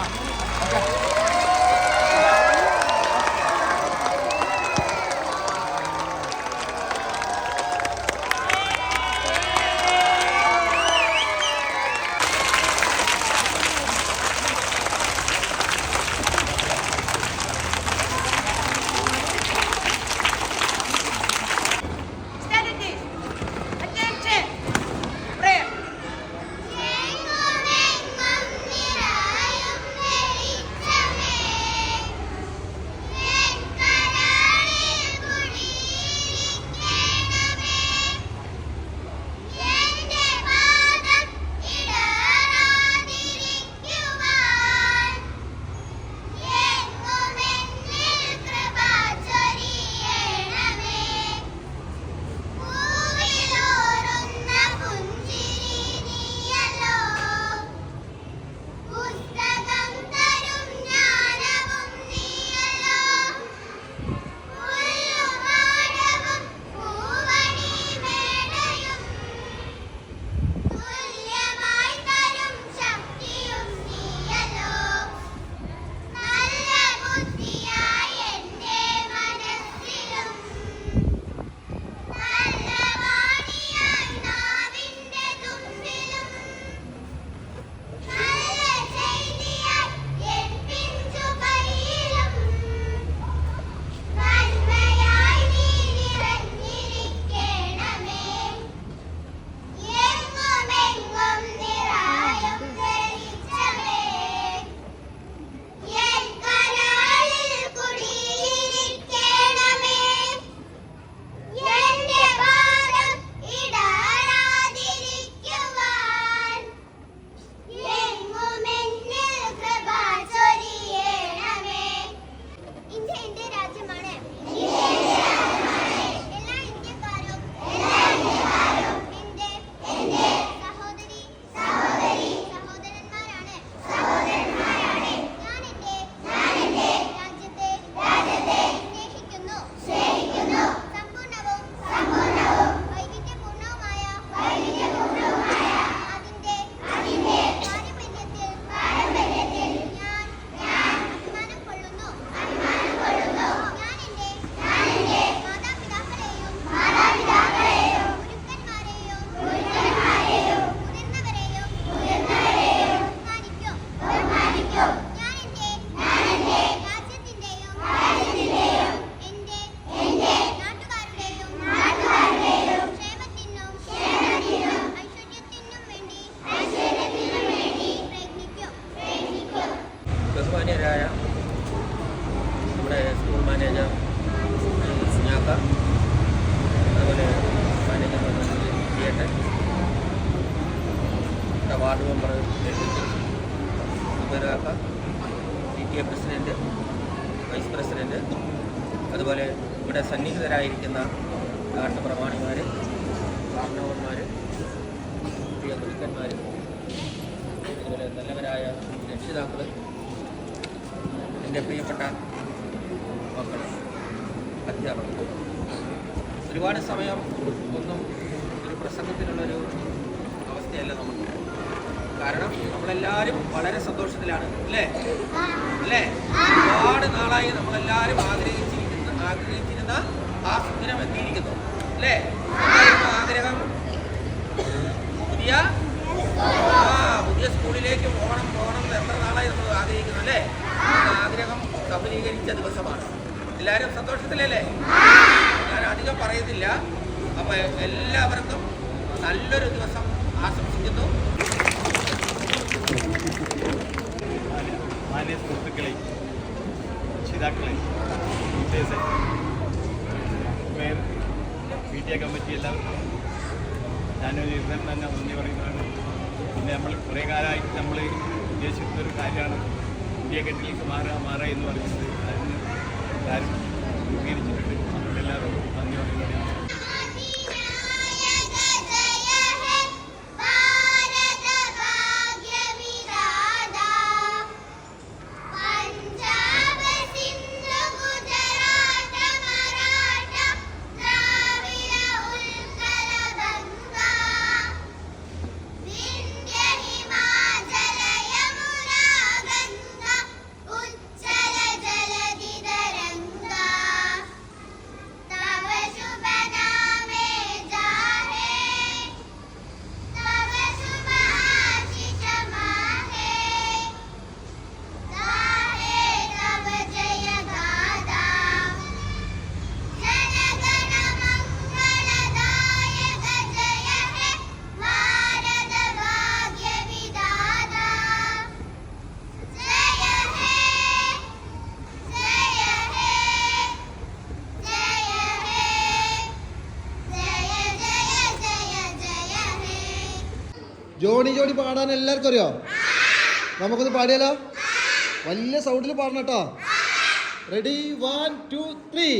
Okay. Yeah. Ward member സുബരാഹ P T A president vice president അതുപോലെ ഇവിടെ സന്നിഹിതരായിരിക്കുന്ന നാട്ടുപ്രമാണിമാർ കാരണവന്മാർ പുതിയ ഗുരുക്കന്മാർ അതുപോലെ നല്ലവരായ രക്ഷിതാക്കൾ എന്റെ പ്രിയപ്പെട്ട മക്കൾ അധ്യാപകർ ഒരുപാട് സമയം ഒന്നും ഒരു പ്രസംഗത്തിനുള്ളൊരു അവസ്ഥയല്ല നമുക്ക് കാരണം നമ്മളെല്ലാവരും വളരെ സന്തോഷത്തിലാണ് അല്ലേ? അല്ലേ? ഒരുപാട് നാളായി നമ്മളെല്ലാവരും ആഗ്രഹിച്ചിരിക്കുന്ന ആഗ്രഹിച്ചിരുന്ന ആ സുന്ദരം എത്തിയിരിക്കുന്നു അല്ലേ? ആഗ്രഹം? പുതിയ പുതിയ സ്കൂളിലേക്ക് പോകണം പോകണം എന്ന് എത്ര നാളായി നമ്മൾ ആഗ്രഹിക്കുന്നു അല്ലേ? ആഗ്രഹം സഫലീകരിച്ച ദിവസമാണ്. എല്ലാവരും സന്തോഷത്തിലല്ലേ? ഞാൻ അധികം പറയുന്നില്ല. അപ്പൊ എല്ലാവർക്കും നല്ലൊരു ദിവസം ആശംസിക്കുന്നു. മാന്യ സുഹൃത്തുക്കളെ രക്ഷിതാക്കളെ teachers mayor P T A committee എല്ലാവർക്കും ഞാനൊരു ഇതം തന്നെ നന്ദി പറയുന്നതാണ്. പിന്നെ നമ്മൾ കുറേ കാലമായിട്ട് നമ്മൾ ഉദ്ദേശിക്കുന്നൊരു കാര്യമാണ് ഇന്ത്യ കെട്ടിലേക്ക് മാറുക മാറുക എന്ന് പറയുന്നത്. അതിന് എല്ലാവരും അംഗീകരിച്ചിട്ടുണ്ട്. അതുകൊണ്ട് എല്ലാവർക്കും നന്ദി പറയുന്നതാണ്. ജോണി ജോണി പാടാൻ എല്ലാവർക്കും അറിയോ? നമുക്കൊന്ന് പാടിയാലോ? വലിയ സൗണ്ടിൽ പാടണം കേട്ടോ. റെഡി വൺ ടു ത്രീ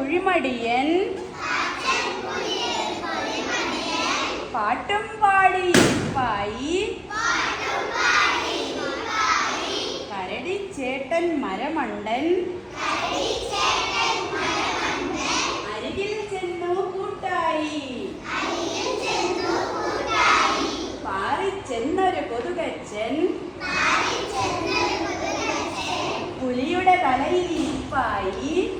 കുഴിമടിയൻ. പാട്ടും പാടി ഇരിപ്പായി കരടിച്ചേട്ടൻ മരമണ്ടൻ. അരികിൽ ചെന്നു കൂട്ടായി. പാറിച്ചെന്നൊരു കൊതുകച്ചൻ. പുലിയുടെ തലയിൽ ഇരിപ്പായി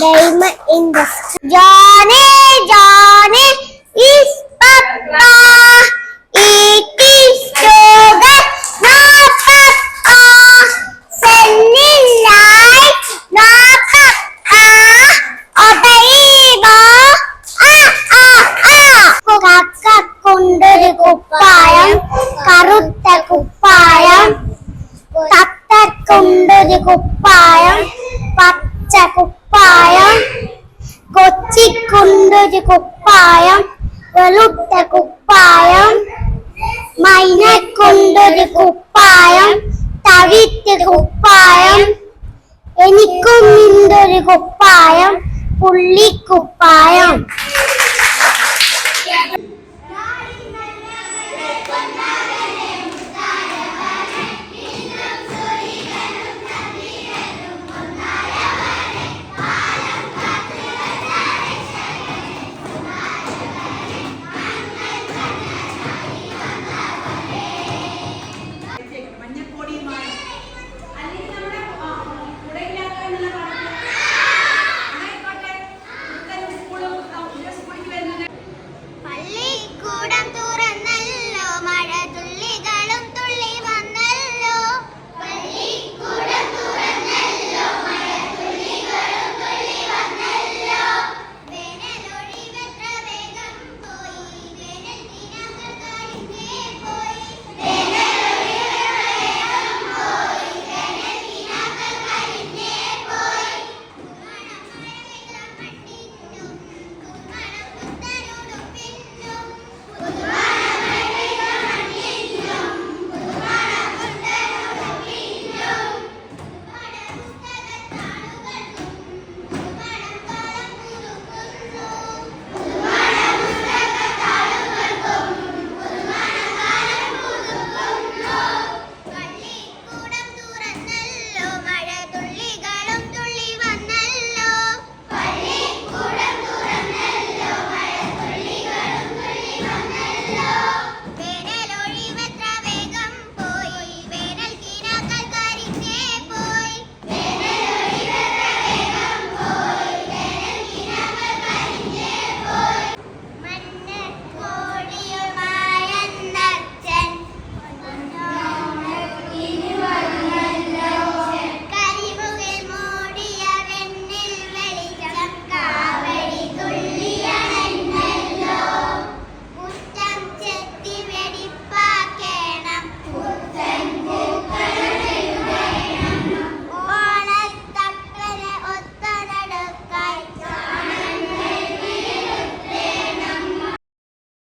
sky. Johnny, Johnny, കുപ്പായം വെളുത്ത കുപ്പായം മൈനക്കൊണ്ടൊരു കുപ്പായം തവിട്ട് കുപ്പായം എനിക്കും ഇണ്ടൊരു കുപ്പായം പുള്ളിക്കുപ്പായം.